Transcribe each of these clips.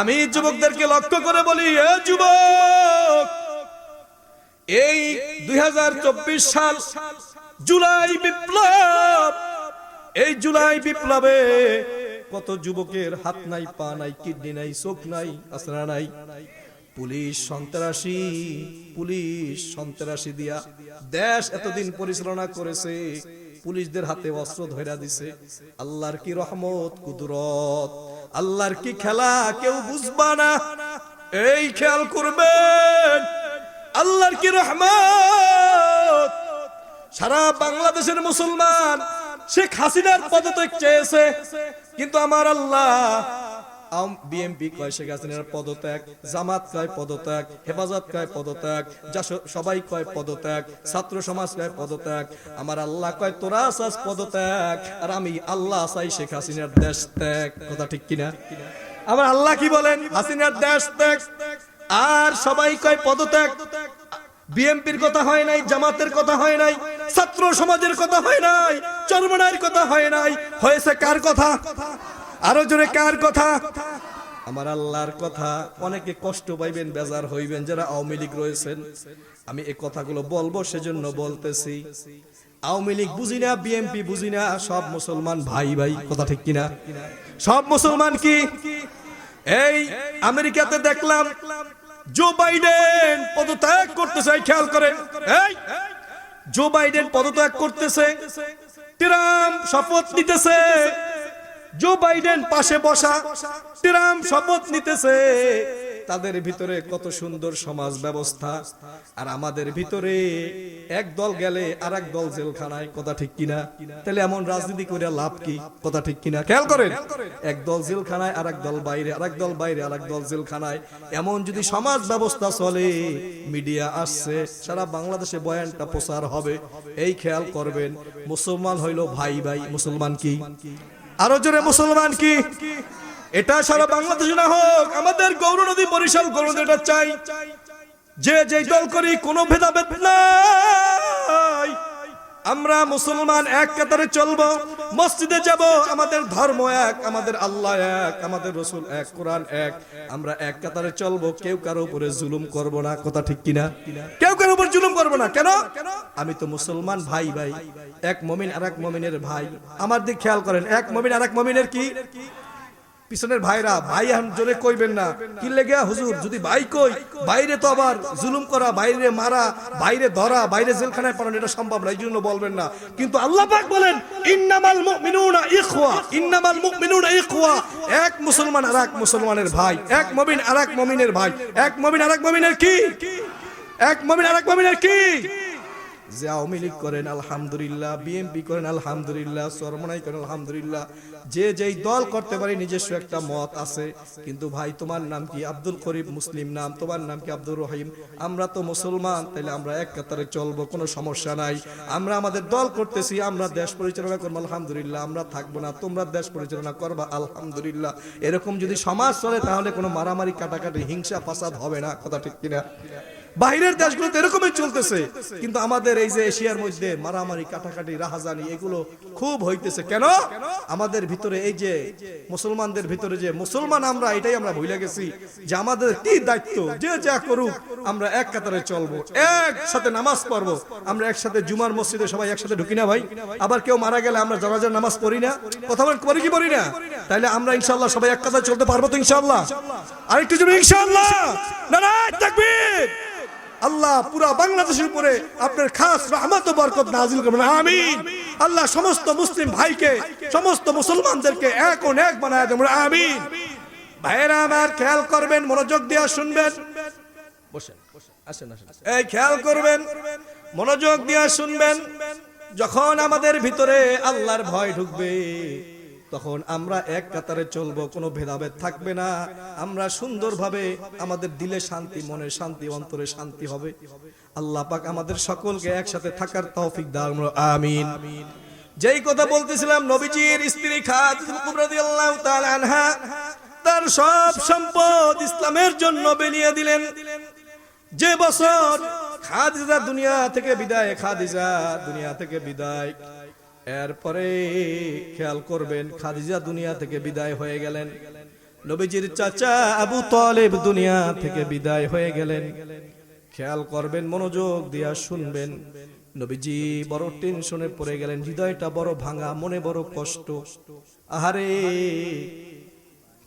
আমি যুবকদেরকে লক্ষ্য করে বলি, এ যুবক, এই দুই হাজার চব্বিশ সাল জুলাই বিপ্লব, এই জুলাই বিপ্লবে কত যুবকের হাত নাই, পা নাই, কিডনি নাই, চোখ নাই আসরা নাই। পুলিশ সন্ত্রাসী পুলিশ সন্ত্রাসী দিয়া দেশ এতদিন পরিচালনা করেছে, পুলিশদের হাতে অস্ত্র ধরা দিছে। আল্লাহর কি রহমত, কুদরত। আল্লাহর কি খেলা? কেউ বুঝবা না। এই খেয়াল করবেন। আল্লাহর কি রহমত? সারা বাংলাদেশের মুসলমান শেখ হাসিনার পদত্যাগ চেয়েছে। কিন্তু আমার আল্লাহ বিএমপি কয় শেখ হাসিনার পদত্যাগ, জামাত কয় পদত্যাগ, হেফাজত কয় পদত্যাগ সবাই কয় পদত্যাগ, ছাত্র সমাজ কয় পদত্যাগ, আমার আল্লাহ কয়, তোরা চাস পদত্যাগ, আর আমি আল্লাহ চাই শেখ হাসিনার দেশ ত্যাগ। কথা ঠিক কিনা? আমার আল্লাহ কি বলেন? হাসিনার দেশ ত্যাগ। আর সবাই কয় পদত্যাগ। বিএনপির কথা হয় নাই, জামাতের কথা হয় নাই, ছাত্র সমাজের কথা হয় নাই চরমনার কথা হয় নাই। হয়েছে কার কথা? আরও জোরে কার কথা? আমার আল্লাহর কথা অনেকে কষ্ট পাইবেন, বেজার হইবেন, যারা আওয়ামী লীগ রয়েছেন। আমি এই কথাগুলো বলব, সেজন্য বলতেছি। আওয়ামী লীগ বুঝি না, বিএনপি বুঝি না, সব মুসলমান ভাই ভাই, কথা ঠিক কিনা? সব মুসলমান কি? এই আমেরিকাতে দেখলাম জো বাইডেন পদত্যাগ করতেছে খেয়াল করেন। এই জো বাইডেন পদত্যাগ করতেছে ট্রাম্প শপথ নিতেছে। জো বাইডেন পাশে বসা ট্রাম্প শপথ নিতেছে। তাদের ভিতরে কত সুন্দর সমাজ ব্যবস্থা। আর আমাদের ভিতরে এক দল গেলে আর এক দল জেলখানায়, কথা ঠিক কিনা? তাহলে এমন রাজনীতি করে লাভ কি? কথা ঠিক কিনা? খেয়াল করেন, এক দল জেলখানায় আর এক দল বাইরে আর এক দল বাইরে আর এক দল জেলখানায়। এমন যদি সমাজ ব্যবস্থা চলে, মিডিয়া আসছে, সারা বাংলাদেশে বয়ানটা প্রচার হবে। এই খেয়াল করবেন, মুসলমান হইল ভাই ভাই মুসলমান কি? আরও জোরে মুসলমান কি? এটা সারা বাংলাদেশে না হোক, আমাদের গৌর নদী বরিশাল গৌর নদী এটা চাই। যে যে দল করি কোনো ভেদাভেদ নাই। আমরা মুসলমান এক কাতারে চলবো, মসজিদে যাব, আমাদের ধর্ম এক, আমাদের আল্লাহ এক, আমাদের রসুল এক, কোরআন এক। আমরা এক কাতারে চলবো, কেউ কারও উপরে জুলুম করব না, কথা ঠিক কিনা? কেউ কারও উপর জুলুম করব না, কেন? আমি তো মুসলমান ভাই ভাই। এক মমিন আর এক মমিনের ভাই। আমার দিক খেয়াল করেন, এক মমিন আর এক মমিনের কি? পিছনের ভাইরা, ভাই, এখন জোরে কইবেন না। কি লেগে হুজুর? যদি ভাই কই, বাইরে তো আবার জুলুম করা, বাইরে মারা, বাইরে ধরা, বাইরে জেলখানায় পড়ানো এটা সম্ভব না। এই জন্য বলবেন না। কিন্তু আল্লাহ পাক বলেন, ইন্নামাল মুমিনুনা ইখওয়া, ইন্নামাল মুমিনুনা ইখওয়া। এক মুসলমান আর এক মুসলমানের ভাই, এক মুমিন আর এক মুমিনের ভাই। এক মুমিন আর এক মুমিনের কি? এক মুমিন আর এক মুমিনের কি? যে আওয়ামী লীগ করেন, আলহামদুলিল্লাহ। বিএনপি করেন, আলহামদুলিল্লাহ। সরমনাই করেন, আলহামদুলিল্লাহ। যে যেই দল করতে পারে, নিজস্ব একটা মত আছে। কিন্তু ভাই, তোমার নাম কি? আব্দুল করিম মুসলিম নাম। তোমার নাম কি আব্দুর রহিম? আমরা তো মুসলমান, তাইলে আমরা এক কাতারে চলবো, কোনো সমস্যা নাই। আমরা আমাদের দল করতেছি, আমরা দেশ পরিচালনা করব, আলহামদুলিল্লাহ। আমরা থাকব না, তোমরা দেশ পরিচালনা করবা, আলহামদুলিল্লাহ। এরকম যদি সমাজ চলে, তাহলে কোনো মারামারি, কাটাকাটি, হিংসা, ফাসাদ হবে না, কথা ঠিক কিনা? বাইরের দেশগুলোতে এরকমই চলতেছে। কিন্তু আমাদের এই যে এশিয়ার মধ্যে মারামারি, কাটাকাটি, রাহাজানি, এগুলো খুব হইতেছে। কেন? আমাদের ভিতরে এই যে মুসলমানদের ভিতরে যে মুসলমান আমরা, এটাই আমরা ভুলে গেছি যে আমাদের কি দায়িত্ব? যে যা করুক, আমরা এক কাতারে চলবো, একসাথে নামাজ পড়ব। আমরা একসাথে জুমার মসজিদে সবাই একসাথে ঢুকি না ভাই। আবার কেউ মারা গেলে আমরা জনাজার নামাজ পড়ি না। কথা পড়ি কি পড়ি না? তাইলে আমরা ইনশাল্লাহ সবাই এক কাতারে চলতে পারব তো ইনশাল্লাহ আরেকটু জন্য ইনশাল্লাহ নারায় তাকবীর। আল্লাহ পুরা বাংলাদেশের উপরে আপনার খাস রহমত বরকত নাজিল করবেন। আমিন। আল্লাহ সমস্ত মুসলিম ভাইকে, সমস্ত মুসলমানদেরকে এক ও এক বানায় দেবেন। আমিন। ভাইরা আমার খেয়াল করবেন, মনোযোগ দিয়ে শুনবেন। বসেন আসেন। এই, খেয়াল করবেন, মনোযোগ দিয়ে শুনবেন। যখন আমাদের ভিতরে আল্লাহর ভয় ঢুকবে তখন আমরা এক কাতারে চলবো, কোনো ভেদাভেদ থাকবে না। আমরা সুন্দরভাবে আমাদের দিলে শান্তি মনে শান্তি, অন্তরে শান্তি হবে। আল্লাহ পাক আমাদের সকলকে একসাথে থাকার তৌফিক দান। আমিন। যেই কথা বলতেছিলাম, নবীজির স্ত্রী কুবরা রাদিয়াল্লাহু তাআলা আনহা, তার সব সম্পদ ইসলামের জন্য বেরিয়ে দিলেন। যে বছর খাদিজা দুনিয়া থেকে বিদায়, খাদিজা দুনিয়া থেকে বিদায় এরপরে খেয়াল করবেন, খাদিজা দুনিয়া থেকে বিদায় হয়ে গেলেন। নবীজির চাচা আবু তালেব দুনিয়া থেকে বিদায় হয়ে গেলেন। খেয়াল করবেন, মনোযোগ দিয়া শুনবেন। নবীজি বড় টেনশনে পড়ে গেলেন, হৃদয়টা বড় ভাঙা, মনে বড় কষ্ট। আহারে,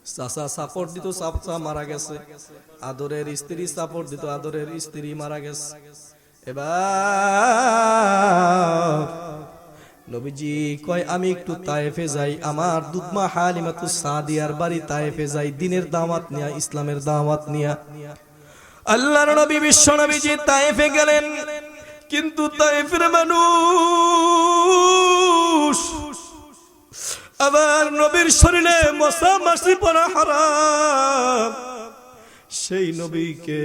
চাচা সাপোর্ট দিত, চাচা মারা গেছে। আদরের স্ত্রী সাপোর্ট দিত, আদরের স্ত্রী মারা গেছে। এবার কয়, আমি একটু তায়েফে যাই। আমার দুধমা হালিমাতু সাদিয়ার বাড়ি তায়েফে যাই। দিনের দাওয়াত নিয়া, ইসলামের দাওয়াত নিয়া। আল্লাহর নবী, বিশ্ব নবীজি তায়েফে গেলেন। কিন্তু তায়েফের মানুষ আবার নবীর শরীরে মশা মাসি পড়া হারাম। সেই নবীকে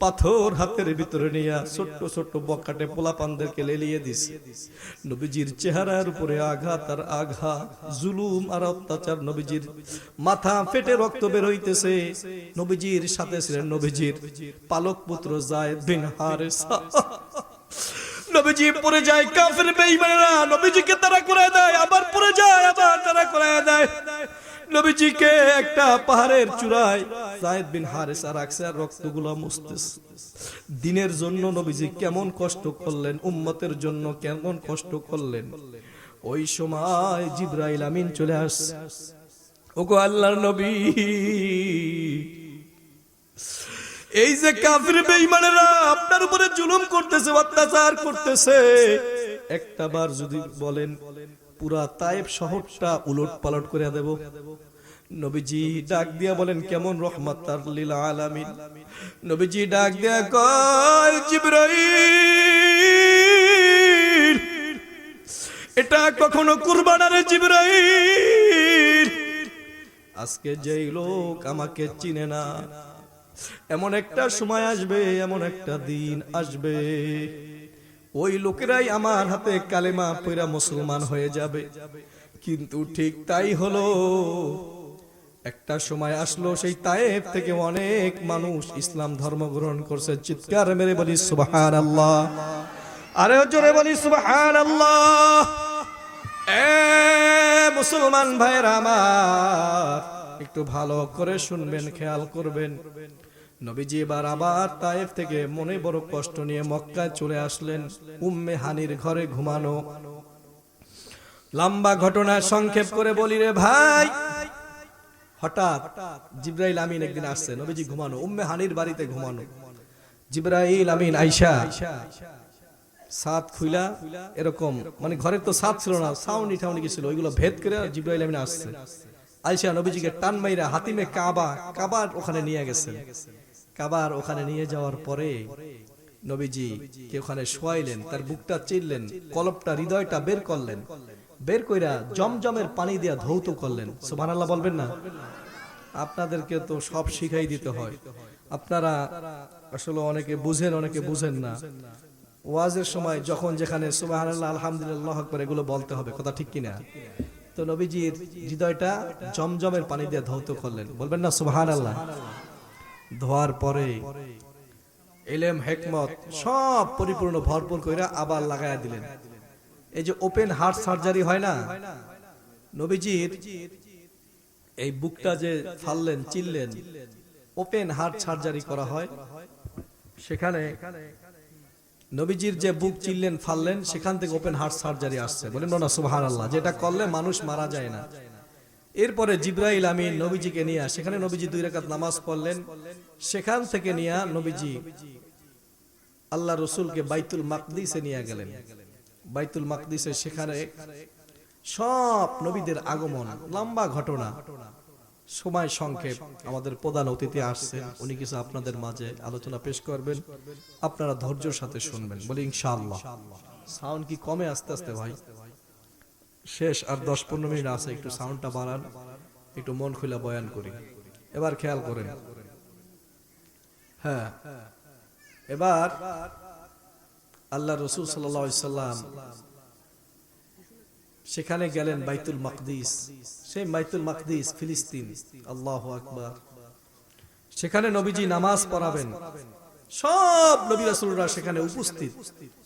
পাথর হাতের ভিতরে নিয়ে ছোট্ট ছোট্ট বকাটে পোলাপানদেরকে লেলিয়ে দিছে। নবীজির চেহারার উপরে আঘাত আর আঘাত, জুলুম আর অত্যাচার নবীজির মাথা ফেটে রক্ত বের হইতেছে। নবীজির সাথে ছিলেন নবীজির পালক পুত্র জায়েদ বিন হারেসা। নবীজি পড়ে যায় কাফের বেঈমানেরা, নবীজিকে তারা করে দেয়, আবার পড়ে যায়, আবার তারা করে দেয়। নবীজিকে একটা পাহাড়ের চূড়ায় জায়েদ বিন হারেসা রাখছে আর রক্তগুলো মুছতেছে। দিনের জন্য নবীজি কেমন কষ্ট করলেন, উম্মতের জন্য কেমন কষ্ট করলেন। ওই সময় জিব্রাইল আমিন চলে আসছে। ওগো আল্লাহর নবী, এই যে কাফির বেঈমানেরা আপনার উপরে জুলুম করতেছে, অত্যাচার করতেছে। একটা বার যদি বলেন পুরা তায়েব শহরটা উলট পালট করে দেব। নবীজি ডাক দিয়া বলেন, কেমন রহমত তার লীলা আলামিন? নবীজি ডাক দিয়া কয়, জিব্রাইল, এটা কখনো কুরবানারে জিব্রাইল। আজকে যেই লোক আমাকে চিনে না, এমন একটা সময় আসবে, এমন একটা দিন আসবে। ওই লোকেরাই আমার হাতে কালেমা পয়রা মুসলমান হয়ে যাবে। কিন্তু ঠিক তাই হলো, একটা সময় আসলো সেই তায়েব থেকে অনেক মানুষ ইসলাম ধর্ম গ্রহণ করছে। চিৎকার মেরে বলি সুবহান আল্লাহ আরে জোরে বলি সুবহান আল্লাহ এ মুসলমান ভাইয়ের আমার, একটু ভালো করে শুনবেন, খেয়াল করবেন। নবীজি এবার আবার তায়েফ থেকে মনে বড় কষ্ট নিয়ে মক্কায় চলে আসলেন। উম্মে হানির ঘরে ঘুমানো। লম্বা ঘটনা সংক্ষেপ করে বলি রে ভাই, হঠাৎ জিব্রাইল আমিন একদিন আসছে, নবীজি ঘুমানো, উম্মে হানির বাড়িতে ঘুমানো। জিব্রাইল আমিন আইসা সাত খুইলা, এরকম মানে ঘরের তো সাত ছিল না সাউনি ঠাউনি ছিল, ওইগুলো ভেদ করে জিব্রাইল আমিন আসছে। আইসা নবীজিকে টান মাইরা হাতিমে কাবা, কাবার ওখানে নিয়ে গেছেন। কাবার ওখানে নিয়ে যাওয়ার পরে নবীজি কে ওখানে শোয়াইলেন, তার বুকটা চিরলেন, কলপটা, হৃদয়টা বের করলেন। বের কইরা জমজমের পানি দিয়া ধৌত করলেন। সুবহানাল্লাহ বলবেন না? আপনাদেরকে তো সব শিখাই দিতে হয়। আপনারা আসলে অনেকে বুঝেন অনেকে বুঝেন না। ওয়াজের সময় যখন যেখানে সুবহানাল্লাহ, আলহামদুলিল্লাহ আকবার এগুলো বলতে হবে, কথা ঠিক কিনা? তো নবীজির হৃদয়টা জমজমের পানি দিয়ে ধৌত করলেন। বলবেন না সুবহানাল্লাহ? ধোয়ার পরে এলেম, হেকমত, সব পরিপূর্ণ, ভরপুর কইরা আবার লাগাইয়া দিলেন। এই যে ওপেন হার্ট সার্জারি হয় না? নবীজির এই বুকটা যে ফাললেন, চিল্লেন, ওপেন হার্ট সার্জারি করা হয়। সেখানে নবীজির যে বুক চিললেন, ফাললেন, সেখান থেকে ওপেন হার্ট সার্জারি আসছে। বলেন, না সুবাহান আল্লাহ যেটা করলে মানুষ মারা যায় না। এরপরে জিব্রাইল আমিন নবীজিকে নিয়ে, সেখানে নবীজি দুই রাকাত নামাজ পড়লেন। সেখান থেকে নিয়ে নবীজি আল্লাহ রসুলকে বাইতুল মাকদিসে নিয়ে গেলেন। বাইতুল মাকদিসে সেখানে সব নবীদের আগমন, লম্বা ঘটনা, সময় সংক্ষেপ আমাদের প্রধান অতিথি আসছে উনি কিছু আপনাদের মাঝে আলোচনা পেশ করবেন। আপনারা ধৈর্যের সাথে শুনবেন। বলি, ইনশাআল্লাহ। সাউন্ড কি কমে আস্তে আস্তে, ভাই? শেষ আর দশ পনেরো মিনিট আছে, একটু সাউন্ডটা বাড়ান, একটু মন খুলে বয়ান করি। এবার খেয়াল করেন। হ্যাঁ এবার আল্লাহ রসুল সাল্লাম সেখানে গেলেন বাইতুল মাকদিস। সেই বাইতুল মাকদিস ফিলিস্তিন। আল্লাহ আকবার। সেখানে নবীজি নামাজ পড়াবেন। সব নবী রাসূলরা সেখানে উপস্থিত।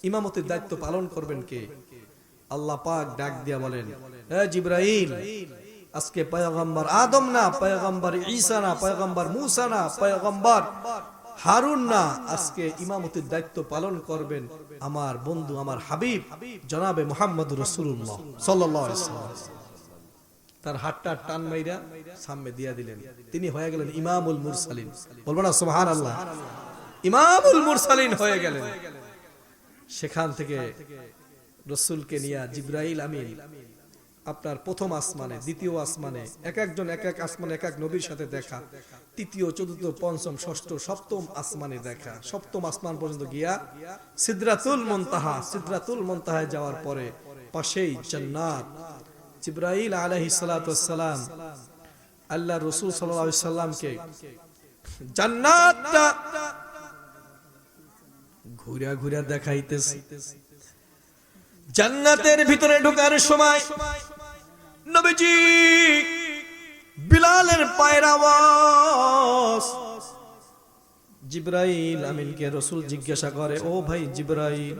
ইমামতের দায়িত্ব পালন করবেন কে? আল্লাহ পাক ডাক দিয়া বলেন হে জিব্রাইল, আজকে পয়গম্বর আদম না, পয়গম্বর ঈসা না, পয়গম্বর মুসা না, পয়গম্বর হারুন না, আজকে ইমামতির দায়িত্ব পালন করবেন আমার বন্ধু, আমার হাবিব, জনাবে মোহাম্মদ আলাইহি ওয়াসাল্লাম। তার হাতটা টান মাইরা সামনে দিয়া দিলেন। তিনি হয়ে গেলেন ইমামুল মুরসালিন। বলব না সুবহান আল্লাহ ইমামুল মুরসালিন হয়ে গেলেন। সেখান থেকে রসুলকে নিয়ে জিব্রাইল আমিন, আপনার প্রথম আসমানে, দ্বিতীয় আসমানে, এক একজন এক এক আসমানে, এক এক নবীর সাথে দেখা। তৃতীয়, চতুর্থ, পঞ্চম, ষষ্ঠ, সপ্তম আসমানে দেখা। সপ্তম আসমান পর্যন্ত গিয়া সিদ্রাতুল মন্তাহা, সিদ্রাতুল মন্তাহায় যাওয়ার পরে পাশেই জান্নাত। জিব্রাইল আলাইহিস সালাম, আল্লাহ রসুল আলাইহি সাল্লামকে জান্নাতটা ঘুরা ঘুরা দেখাইতেছে। জান্নাতের ভিতরে ঢোকার সময় নবীজি বিলালের পায়ের আওয়াজ। জিব্রাইল আমিনকে রসুল জিজ্ঞাসা করে, ও ভাই জিব্রাইল,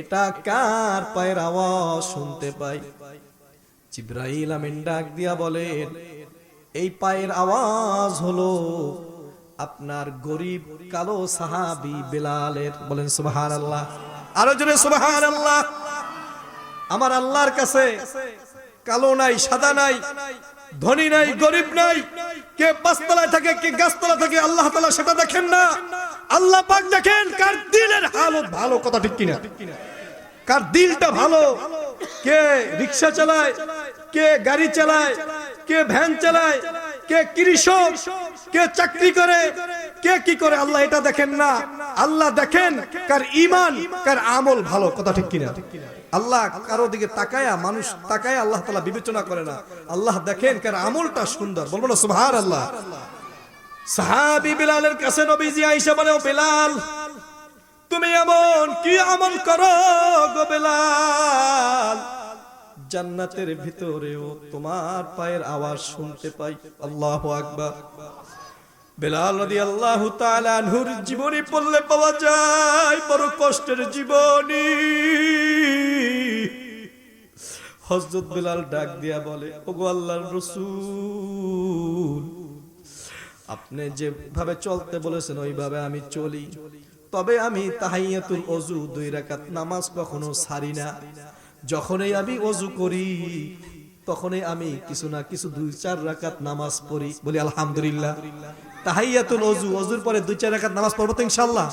এটা কার পায়ের আওয়াজ শুনতে পাই? জিব্রাইল আমিন ডাক দিয়া বলেন এই পায়ের আওয়াজ হলো আপনার গরিব কালো সাহাবি বেলালের। বলেন সুবাহান আল্লাহ আরও জোরে সুবাহান আল্লাহ আমার আল্লাহর কাছে কালো নাই, সাদা নাই, ধনী নাই, গরিব নাই, কে পাঁচতলায় থাকে, কে গাছতলা থাকে, আল্লাহ তালা সেটা দেখেন না। আল্লাহ পাক দেখেন কার দিলের হালত ভালো কথা ঠিক কিনা। কার দিলটা ভালো, কে রিক্সা চালায়, কে গাড়ি চালায়, কে ভ্যান চালায়, কে কৃষক, কে চাকরি করে, কে কি করে, আল্লাহ এটা দেখেন না। আল্লাহ দেখেন কার ইমান কার আমল ভালো, কথা ঠিক কিনা? আল্লাহ কারও দিকে তাকায়া, মানুষ তাকায় আল্লাহ তালা বিবেচনা করে না। আল্লাহ দেখেন কার আমলটা সুন্দর। বলব না সুভার আল্লাহ সাহাবি বিলালের কাছে নবীজি আইসা বলে, "ও বিলাল, তুমি এমন কি আমল করো গো বেলাল? জান্নাতের ভিতরেও তোমার পায়ের আওয়াজ শুনতে পাই। আল্লাহ আকবার। বেলাল রাদিয়াল্লাহু তাআলা আনহুর জীবনী পড়লে পাওয়া যায় বড় কষ্টের জীবনী। হযরত বেলাল ডাক দিয়া বলে, ওগো আল্লাহর রাসূল, আপনি যেভাবে চলতে বলেছেন ওইভাবে আমি চলি। তবে আমি তাহাইয়াতুল অজু দুই রাকাত নামাজ কখনো ছাড়ি না। যখনই আমি অজু করি, তখনই আমি কিছু না কিছু দুই চার রাকাত নামাজ পড়ি বলি, আলহামদুলিল্লাহ। তাহাইয়াতুল অজু অজুর পরে দুই, চার রাকাত নামাজ পড়ব তো ইনশাআল্লাহ।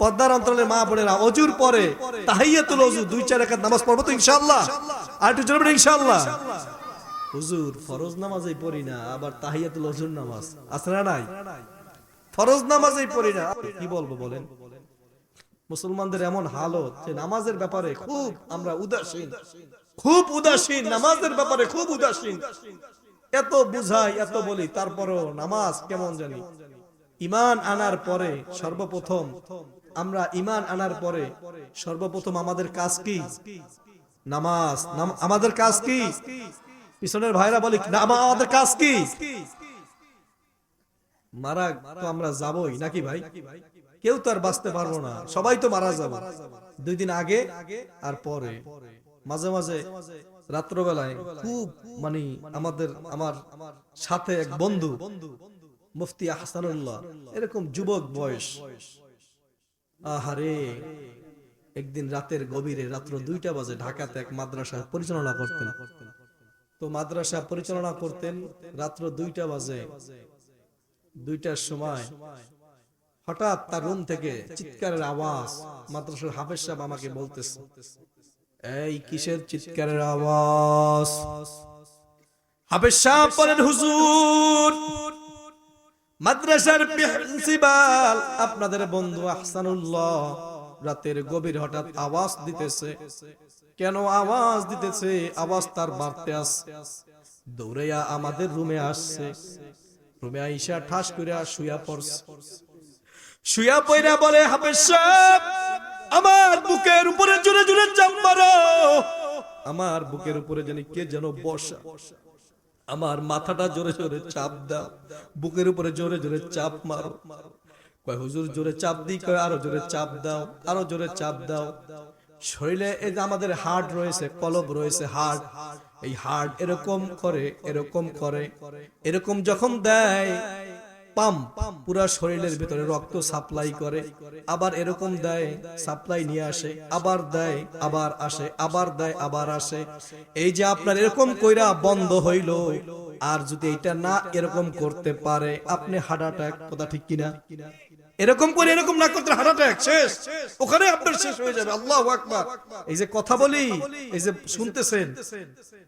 পর্দার অন্তরালে মা বোনেরা অজুর পরে তাহাইয়াতুল অজু দুই, চার রাকাত নামাজ পড়ব তো ইনশাআল্লাহ। আর একটু জোরে বলি ইনশাআল্লাহ। হুজুর, ফরজ নামাজই পড়ি না, আবার তাহিয়াতুল অজুর নামাজ। আছে না নাই? ফরজ নামাজই পড়ি না। কি বলব বলেন? মুসলমানদের এমন হালত যে নামাজের ব্যাপারে খুব আমরা উদাসীন। খুব উদাসীন, নামাজের ব্যাপারে খুব উদাসীন। এত বুঝাই, এত বলি, তারপরও নামাজ কেমন জানি? ইমান আনার পরে সর্বপ্রথম আমরা ইমান আনার পরে সর্বপ্রথম আমাদের কাজ কি? নামাজ। আমাদের কাজ কি? পিছনের ভাইরা বলি আমাদের কাজ কি? মারা তো আমরা যাবই, নাকি ভাই? কেউ তো আর বাঁচতে পারব না, সবাই তো মারা যাব। দুই দিন আগে আর পরে। মাঝে মাঝে রাত্রবেলায় খুব মানে আমাদের, আমার সাথে এক বন্ধু, মুফতি আহসানুল্লাহ, এরকম যুবক বয়স। আহারে, একদিন রাতের গভীরে রাত্র দুইটা বাজে ঢাকাতে এক মাদ্রাসা পরিচালনা করতেন। তো মাদ্রাসা পরিচালনা করতেন রাত্র দুইটা বাজে। দুইটার সময় হঠাৎ তার রুম থেকে চিৎকারের আওয়াজ মাদ্রাসার হাফেজ সাহেব আমাকে বলতেছে। এই কিসের চিৎকারের আওয়াজ? হাফেজ সাহেব বলেন, হুজুর, মাদ্রাসার প্রিন্সিপাল, আপনাদের বন্ধু আহসানুল্লাহ রাতের গভীর হঠাৎ আওয়াজ দিতেছে। কেন আওয়াজ দিতেছে? আওয়াজ তার বাড়তে আসছে দৌড়াইয়া আমাদের রুমে আসছে। রুমে আইসা ঠাস করে শুয়া পড়ছে। শুয়া পয়রা বলে, হাফেজ সাহেব আমার বুকের উপরে জোরে জোরে চাপ মারো। আমার বুকের উপরে জানি কে যেন বসা। আমার মাথাটা জোরে জোরে চাপ দাও। বুকের উপরে জোরে জোরে চাপ মারো। কয়, হুজুর, জোরে চাপ দিই? কয়, আরও জোরে চাপ দাও, আরও জোরে চাপ দাও। শরীরে এই যে আমাদের হার্ট রয়েছে, কলব রয়েছে হার্ট এই হার্ট এরকম করে এরকম করে, এরকম যখন দেয় পাম পুরা শরীরের ভিতরে রক্ত সাপ্লাই করে, আবার এরকম দেয় সাপ্লাই নিয়ে আসে, আবার দেয়, আবার আসে, আবার দেয়, আবার আসে। এই যে আপনার এরকম কইরা বন্ধ হইল, আর যদি এটা না এরকম করতে পারে, আপনি হার্ট অ্যাটাক কথা ঠিক কিনা? এরকম করে এরকম না করতে হার্ট অ্যাটাক শেষ। ওখানে আপনার শেষ হয়ে যাবে, আল্লাহু আকবার। এই যে কথা বলি, এই যে শুনতেছেন,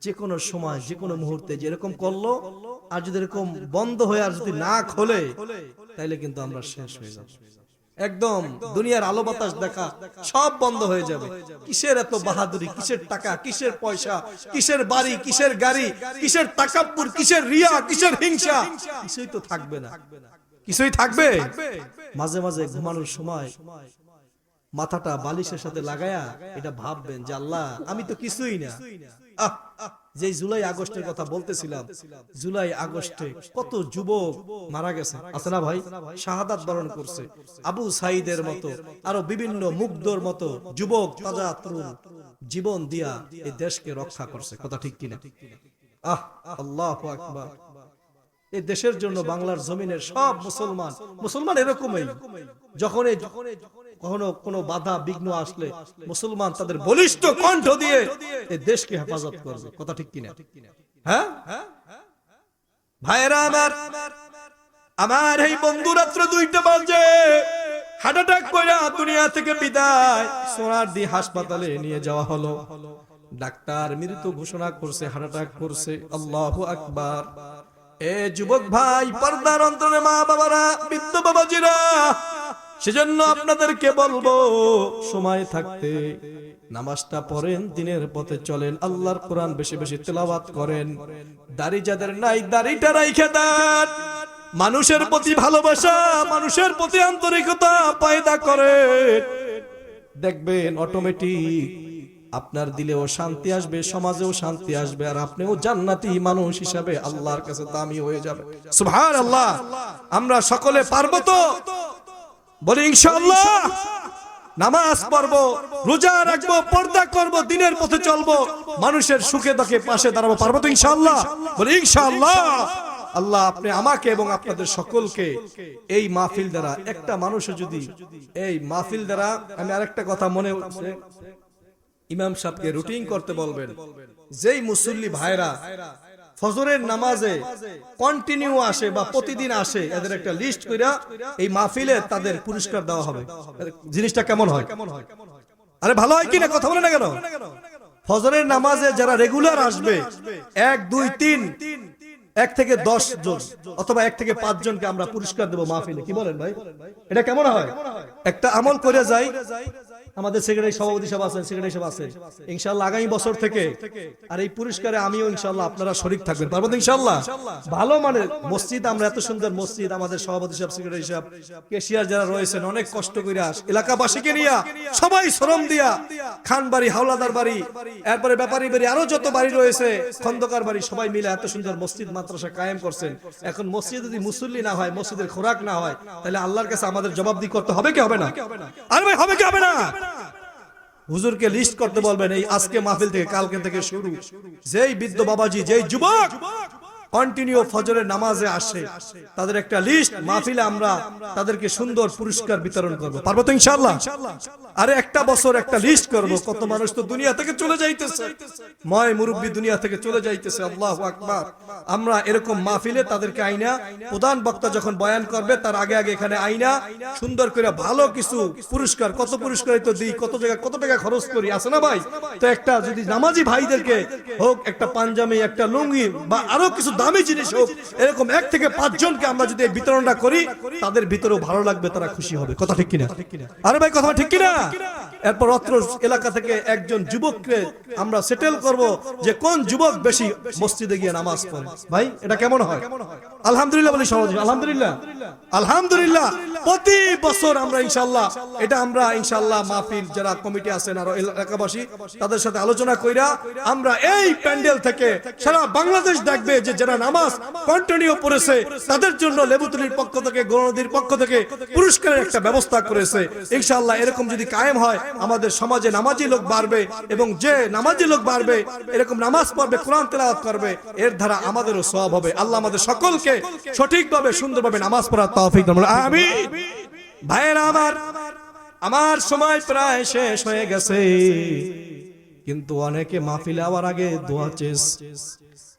যে কোনো সময়, যে কোনো মুহূর্তে যেরকম করল, আর যদি এরকম বন্ধ হয়ে, আর যদি না খোলে, তাইলে কিন্তু আমরা শেষ হয়ে যাব। একদম, দুনিয়ার আলো বাতাস দেখা, সব বন্ধ হয়ে যাবে। কিসের এত বাহাদুরি, কিসের টাকা, কিসের পয়সা, কিসের বাড়ি, কিসের গাড়ি, কিসের টাকাপুর কিসের রিয়া, কিসের হিংসা, কিছুই তো থাকবে না। কিছুই থাকবে? মাঝে মাঝে ঘুমানোর সময় মাথাটা বালিশের সাথে লাগায়া এটা ভাববেন যে আল্লাহ আমি তো কিছুই না। যে জুলাই আগস্টের কথা বলতেছিলাম জুলাই আগস্টে কত যুবক মারা গেছে। আছে না ভাই? শাহাদাত বরণ করছে। আবু সাইদের মতো আরও বিভিন্ন মুগ্ধর মতো যুবক তাজা তরুণ জীবন দিয়া এই দেশকে রক্ষা করছে। কথা ঠিক কিনা? আহ আল্লাহ আকবার। এই দেশের জন্য বাংলার জমিনের সব মুসলমান মুসলমান এরকমই। যখন কখনো কোনো বাধা, বিঘ্ন আসলে মুসলমান তাদের বলিষ্ঠ কণ্ঠ দিয়ে এই দেশকে হেফাজত করবে। কথা ঠিক কিনা? হ্যাঁ? ভাইরা আমার আমার এই বন্ধু রাত্র দুইটা বাজে। হার্ট অ্যাটাক করে দুনিয়া থেকে বিদায়। সোনার দি হাসপাতালে নিয়ে যাওয়া হলো। ডাক্তার মৃত্যু ঘোষণা করছে, হার্ট অ্যাটাক করছে। আল্লাহু আকবার। এ যুবক ভাই, পর্দার অন্তরে মা বাবারা, বৃদ্ধ বাবাজিরা, সেজন্য আপনাদেরকে বলব, সময় থাকতে নামাজটা পড়েন, দিনের পথে চলেন, আল্লাহর কোরআন বেশি বেশি তেলাওয়াত করেন। দাড়ি যাদের নাই, দাড়িটা রাইখে দেন। মানুষের প্রতি ভালোবাসা, মানুষের প্রতি আন্তরিকতা, পয়দা করে দেখবেন অটোমেটিক আপনার দিলেও শান্তি আসবে, সমাজেও শান্তি আসবে, আর আপনিও জান্নাতি মানুষ হিসাবে আল্লাহর কাছে দামি হয়ে যাবে। সুবহান আল্লাহ আমরা সকলে পারব তো? বলি ইনশাআল্লাহ। নামাজ পড়ব, রোজা রাখব, পর্দা করব, দিনের পথে চলবো, মানুষের সুখে দুঃখে পাশে দাঁড়াবো, পারব তো ইনশাআল্লাহ? বলি ইনশাআল্লাহ। আল্লাহ আপনি আমাকে এবং আপনাদের সকলকে এই মাহফিল দ্বারা একটা মানুষ যদি, এই মাহফিল দ্বারা আমি আরেকটা কথা মনে হচ্ছে ইমাম সাহেবকে রুটিন করতে বলবেন। যেই মুসল্লি ভাইরা ফজরের নামাজে কন্টিনিউ আসে বা প্রতিদিন আসে এদের একটা লিস্ট কইরা এই মাহফিলে তাদের পুরস্কার দেওয়া হবে। জিনিসটা কেমন হয়? আরে ভালো হয় কিনা? কথা বলে না কেন? ফজরের নামাজে যারা রেগুলার আসবে এক দুই তিন এক থেকে দশ জন অথবা এক থেকে পাঁচ জনকে আমরা পুরস্কার দেবো মাহফিলে। কি বলেন ভাই? এটা কেমন হয়? একটা আমল করে যাই আমাদের সেক্রেটারি সভাপতি সাহেব আছেন সেক্রেটারি সাহেব আছেন। ইনশাআল্লাহ আগামী বছর থেকে আর এই পুরস্কারে আমিও ইনশাআল্লাহ আপনারা শরীক থাকবেন। পারবেন তো ইনশাআল্লাহ? ভালো মানে মসজিদ, আমরা এত সুন্দর মসজিদ, আমাদের সভাপতি সাহেব সেক্রেটারি সাহেব, কেশিয়ার যারা রয়েছেন, অনেক কষ্ট করে আস এলাকাবাসীকে নিয়ে সবাই শ্রম দিয়া খান বাড়ি, হাওলাদার বাড়ি, এরপরে ব্যাপারী বাড়ি, আরও যত বাড়ি রয়েছে, খন্দকার বাড়ি, সবাই মিলে এত সুন্দর মসজিদ, মাদ্রাসা কায়েম করছেন। এখন মসজিদ যদি মুসল্লি না হয়, মসজিদের খোরাক না হয়, তাহলে আল্লাহর কাছে আমাদের জবাবদি করতে হবে কি হবে না? আরে ভাই, হবে কি হবে না? হুজুরকে লিস্ট করতে বলবেন, এই আজকে মাহফিল থেকে, কালকে থেকে শুরু। যেই বৃদ্ধ বাবাজি, যেই যুবক কন্টিনিউ ফজরের নামাজে আসে। তাদের একটা লিস্ট মাহফিলে আমরা তাদেরকে সুন্দর পুরস্কার বিতরণ করব। পারব তো ইনশাআল্লাহ? আরে একটা বছর একটা লিস্ট করব। কত মানুষ তো দুনিয়া থেকে চলে যাইতেছে। ময় মুরব্বী দুনিয়া থেকে চলে যাইতেছে, আল্লাহু আকবার। আমরা এরকম মাহফিলে তাদেরকে আইনা, প্রধান বক্তা যখন বয়ান করবে, তার আগে আগে এখানে আইনা, সুন্দর করে ভালো কিছু পুরস্কার, কত পুরস্কার তো দিই, কত জায়গা, কত টাকা খরচ করি, আছে না ভাই? তো একটা যদি নামাজি ভাইদেরকে হোক, একটা পাঞ্জামি একটা লুঙ্গি বা আরও কিছু দামি জিনিস হোক, এরকম এক থেকে পাঁচ জনকে আমরা যদি বিতরণটা করি, তাদের ভিতরেও ভালো লাগবে, তারা খুশি হবে। কথা ঠিক কিনা? আরে ভাই, কথা ঠিক কিনা? এরপর অত্র এলাকা থেকে একজন যুবককে আমরা সেটেল করব যে কোন যুবক বেশি মসজিদে গিয়ে নামাজ পড়ে। ভাই, এটা কেমন হয়? আলহামদুলিল্লাহ বলি সমাজ আলহামদুলিল্লাহ। আলহামদুলিল্লাহ। প্রতি বছর আমরা ইনশাল্লাহ এটা আমরা ইনশাল্লাহ মাহফিল যারা কমিটি আছেন আর এলাকাবাসী তাদের সাথে আলোচনা কইরা আমরা এই প্যান্ডেল থেকে সারা বাংলাদেশ দেখবে যে যারা নামাজ কন্টিনিউ পড়েছে তাদের জন্য লেবুতলির পক্ষ থেকে গণনদীর পক্ষ থেকে পুরস্কারের একটা ব্যবস্থা করেছে। ইনশাল্লাহ এরকম যদি কায়েম হয় আমাদের সমাজে নামাজি লোক বাড়বে এবং যে নামাজি লোক বাড়বে এরকম নামাজ পড়বে কোরআন তেলাওয়াত করবে এর দ্বারা আমাদেরও সওয়াব হবে। আল্লাহ আমাদের সকলকে সঠিকভাবে, সুন্দরভাবে নামাজ পড়ার তৌফিক। আমিন। ভাইয়েরা আমার আমার সময় প্রায় শেষ হয়ে গেছে। কিন্তু অনেকে মাহফিলে আবার আগে দোয়া চেস।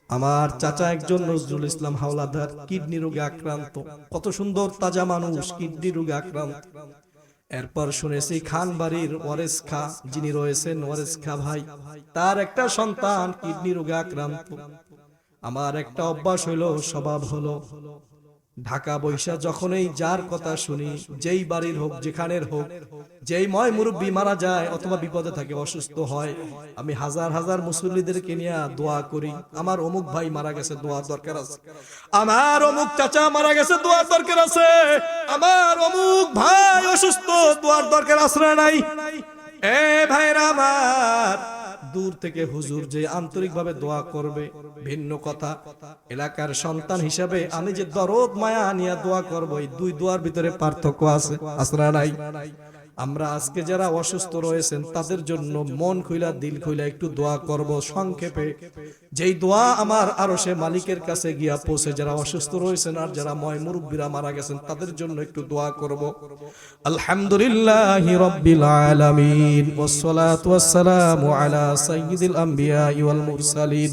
আমার চাচা একজন নজরুল ইসলাম হাওলাদার, কিডনি রোগে আক্রান্ত। কত সুন্দর তাজা মানুষ, কিডনি রোগে আক্রান্ত। এরপর শুনেছি খান বাড়ির ওয়ারেস খা যিনি রয়েছেন ওয়ারেস খা ভাই, তার একটা সন্তান কিডনি রোগে আক্রান্ত। আমার একটা অভ্যাস হইল, স্বভাব হলো, ঢাকা বৈশা যখনই যার কথা শুনি, যেই বাড়ির হোক, যেখানের হোক, যেই ময় মুরব্বী মারা যায় অথবা বিপদে থাকে, অসুস্থ হয়, আমি হাজার হাজার মুসল্লিদেরকে নিয়ে দোয়া করি, আমার অমুক ভাই মারা গেছে, দোয়ার দরকার আছে। আমার অমুক চাচা মারা গেছে, দোয়ার দরকার আছে। আমার অমুক ভাই অসুস্থ, দোয়ার দরকার না নাই? এ ভাইরা আমার দূর থেকে হুজুর যে আন্তরিকভাবে দোয়া করবে, ভিন্ন কথা। এলাকার সন্তান হিসাবে আমি যে দরদ মায়া নিয়ে দোয়া করব, এই দুই দোয়ার ভিতরে পার্থক্য আছে আসরা নাই? আমরা আজকে যারা অসুস্থ রয়েছেন, তাদের জন্য মন খুইলা, দিল খুইলা একটু দোয়া করব সংক্ষেপে। যেই দোয়া আমার আরও সে মালিকের কাছে গিয়া পৌঁছে, যারা অসুস্থ রয়েছেন আর যারা ময় মুরব্বীরা মারা গেছেন, তাদের জন্য একটু দোয়া করব। আলহামদুলিল্লাহি রাব্বিল আলামিন, ওয়াসসালাতু ওয়াসসালামু আলা সাইয়্যিদিল আম্বিয়া ওয়াল মুরসালিন।